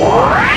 Música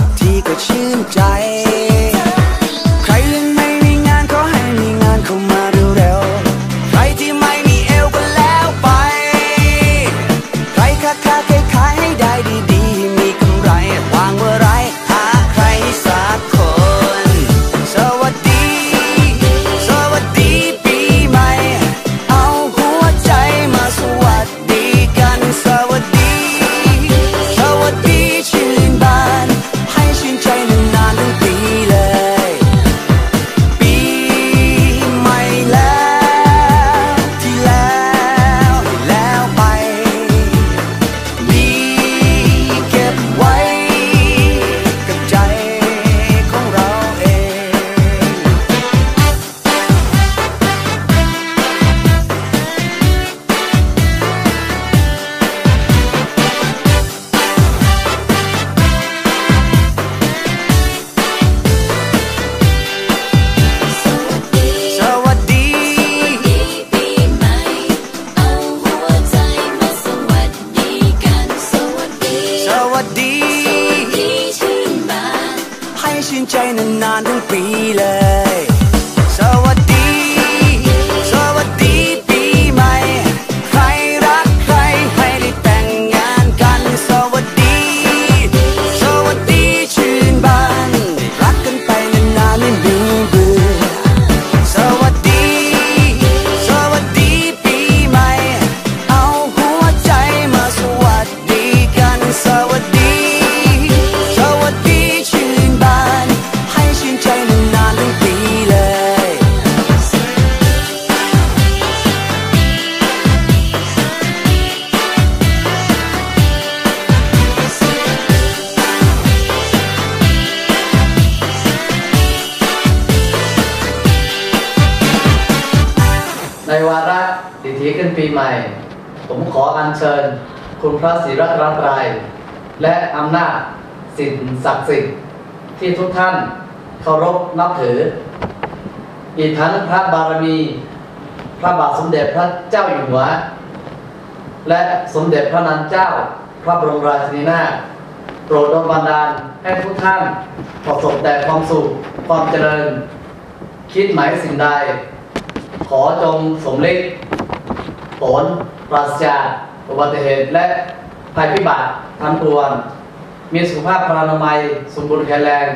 กทีก็ชื่นใจ 心ใจนานๆทั้งปีเลย ในวาระดิถีขึ้นปีใหม่ ผมขออัญเชิญ คุณพระศรีรัตน์ไตรและอำนาจสิ่งศักดิ์สิทธิ์ที่ทุกท่านเคารพนับถืออิกทั้พระบารมี พระบาทสมเด็จพระเจ้าอยู่หัว และสมเด็จพระนานเจ้า พระบรมราชินีนาถโปรดอลบันดาลให้ทุกท่านประสบแต่ความสุขความเจริญ คิดหมายสิ่งใด ขอจงสมเล็จผลปราศจากอุบัติเหตุและภัยพิบัติทั้งปวงมีสุขภาพพลานามัย สมบูรณ์แข็งแรง